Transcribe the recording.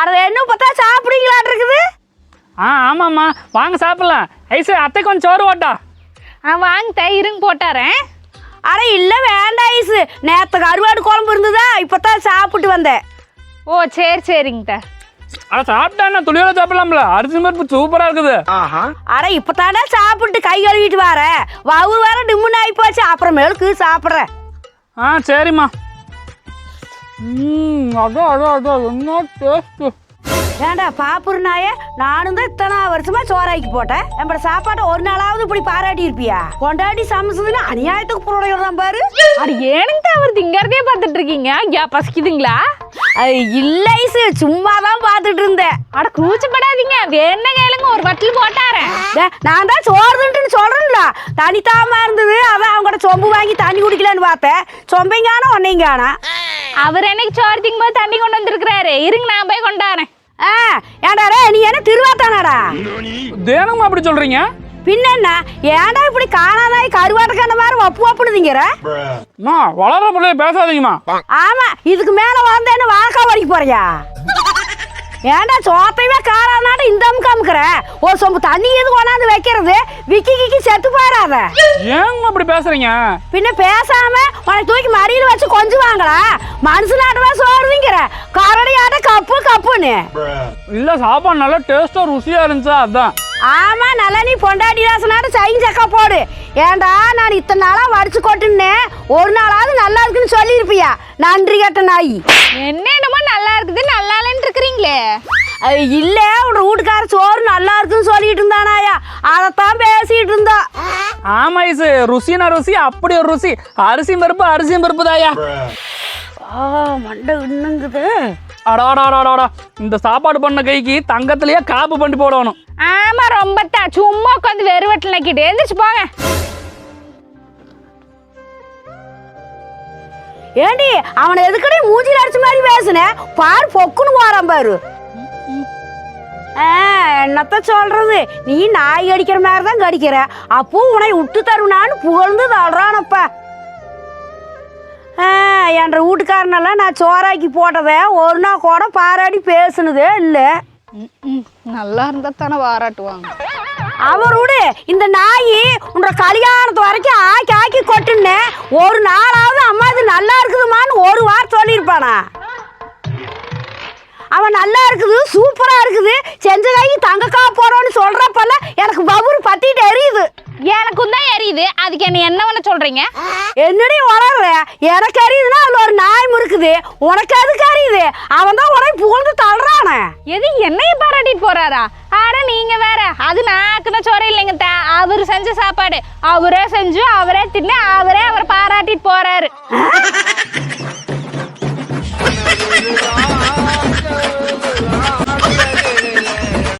அட என்ன பார்த்தா சாப்பிடுங்களாட்டு இருக்குது? ஆ ஆமாம்மா. வாங்க சாப்பிட்லாம். ஐசு அத்தை கொஞ்சம் சோறு ஓட்டா ஆ வாங்க இருங்க போட்டாரேன் அட இல்லை வேண்டாம் ஐஸு நேற்று கருவாடு குழம்பு இருந்ததா? இப்போ தான் சாப்பிட்டு வந்தேன். ஓ சரி சரிங்க தா. அட சாப்பிட்டாண்ணா துளியோட சாப்பிடலாம்ல. அரிசி பருப்பு சூப்பராக இருக்குது. அட இப்போ தானே சாப்பிட்டு கை கழுவிட்டு வரேன். வவு வேற டிம்முன்னு ஆகி போச்சு அப்புறமேலுக்கு சாப்பிட்றேன். ஆ சரிம்மா. ம் அதான் அதான் அதான் என்ன டேஸ்ட்டு ஏண்டா பாப்புரு நாயே நானும் தான் இத்தனை வருஷமா சோறாக்கி போட்டேன். நம்மளோட சாப்பாட்டை ஒரு நாளாவது இப்படி பாராட்டி இருப்பியா? கொண்டாடி சமைச்சதுன்னு அநியாயத்துக்கு புரோடையிடுறான் பாரு. அது ஏனுங்க அவர் திங்கறதே பார்த்துட்டு இருக்கீங்க? ஐயா பசிக்குதுங்களா? இல்ல சும்மா தான் பார்த்துட்டு இருந்தேன். அட கூச்சப்படாதீங்க. வேணா கேளுங்க ஒரு வட்டில் போட்டாரேன் நான் தான் சோறுதுன்ட்டு சொல்றேன்ல. தனித்தாம இருந்தது அதான் அவங்க கூட சொம்பு வாங்கி தண்ணி குடிக்கலான்னு பார்த்தேன். சொம்பைங்கான ஒன்னைங்கானா? அவர் என்னைக்கு சோறு திங்கும்போது தண்ணி கொண்டு வந்திருக்கிறாரு? இருங்க நான் போய் கொண்டாரேன் ஆ ஏண்டா ரே நீ என்ன திருவாத்தானாடா? தேனம்மா அப்படி சொல்கிறீங்க பின்ன என்ன ஏன்டா இப்படி காணாதாய் கருவாட்டுக்கான மாதிரி ஒப்பு ஒப்புனுதிங்கிற? அம்மா வளர பிள்ளைய பேசாதீங்கம்மா. ஆமா இதுக்கு மேல வந்தேன்னு வாழக்கா வரைக்கும் போறியா? ஏன்டா சோத்தையுமே காரானாட்டு இந்த அமுக்கு அமுக்குற? ஒரு சொம்பு தண்ணி எது கொண்டாந்து வைக்கிறது? விக்கி கிக்கி செத்து போயிடாத ஏங்கம்மா அப்படி பேசுறீங்க? பின்ன பேசாம உனக்கு தூக்கி மடியில் வச்சு கொஞ்சம் வாங்கடா மனுஷனாட்டவா சோறுதிங்கிற கரடியாட்ட கப்பு கப்புன்னு. இல்லை சாப்பாடு நல்லா டேஸ்ட்டாக ருசியாக இருந்துச்சா அதான். ஆமா நல்லா நீ பொண்டாட்டி ராசனாட்ட சைன் சக்கா போடு. ஏன்டா நான் இத்தனை நாளா வடிச்சு கொட்டுனேன். ஒரு நாளாவது நல்லா இருக்குன்னு சொல்லியிருப்பியா? நன்றி கட்ட நாய். என்ன என்னமோ நல்லா இருக்குது நல்லா இல்ல உன் வீட்டுக்கார சோறு நல்லா இருக்குன்னு சொல்லிட்டு இருந்தானாயா? அதைத்தான் பேசிட்டு இருந்தா. ஆமா ஐசு. ருசினா ருசி அப்படி ஒரு ருசி. அரிசி பருப்பு அரிசி பருப்பு தாயா ஆ மண்டை இன்னுங்குது அடாடாடாடாடா இந்த சாப்பாடு பண்ண கைக்கு தங்கத்திலேயே காப்பு பண்ணி போடணும். ஆமா ரொம்ப தான் சும்மா உட்காந்து வெறு வட்டில் நக்கிட்டு எந்திரிச்சு போங்க. ஏண்டி அவனை எதுக்கடி மூஞ்சில அடிச்ச மாதிரி பேசுன? பாரு பொக்குன்னு போறான் பாரு. என்னத்த சொல்றது? நீ நாய் அடிக்கிற மாதிரி தான் கடிக்கிற. அப்போ உன்னை விட்டு தருனான்னு புகழ்ந்து தள்ளுறானப்ப. என்ற வீட்டுக்காரனெல்லாம் நான் சோறாக்கி போட்டதை ஒரு நாள் கூட பாராட்டி பேசுனதே இல்லை. நல்லா இருந்தா தானே பாராட்டுவாங்க. அவரோடு இந்த நாய் உன்ற கல்யாணத்து வரைக்கும் ஆக்கி ஆக்கி கொட்டுன்னு ஒரு நாளாவது அம்மா இருக்குது சூப்பரா இருக்குது. செஞ்ச காய்க்கு தங்கக்கா போறோன்னு சொல்றப்பல எனக்கு பபுரு பத்திட்டு எரியுது. எனக்கும் தான் எரியுது. அதுக்கு என்ன என்ன பண்ண சொல்றீங்க? என்னடி வளர்ற எனக்கு எரியுதுன்னா அதுல ஒரு நாய் இருக்குது உனக்கு அதுக்கு எரியுது? அவன் தான் உனக்கு புகழ்ந்து தள்ளுறானே. எது என்னைய பாராட்டிட்டு போறாரா? ஆட நீங்க வேற. அது நாக்குன சோறு இல்லைங்க அவர் செஞ்ச சாப்பாடு. அவரே செஞ்சு அவரே தின்னு அவரே அவரை பாராட்டிட்டு போறாரு.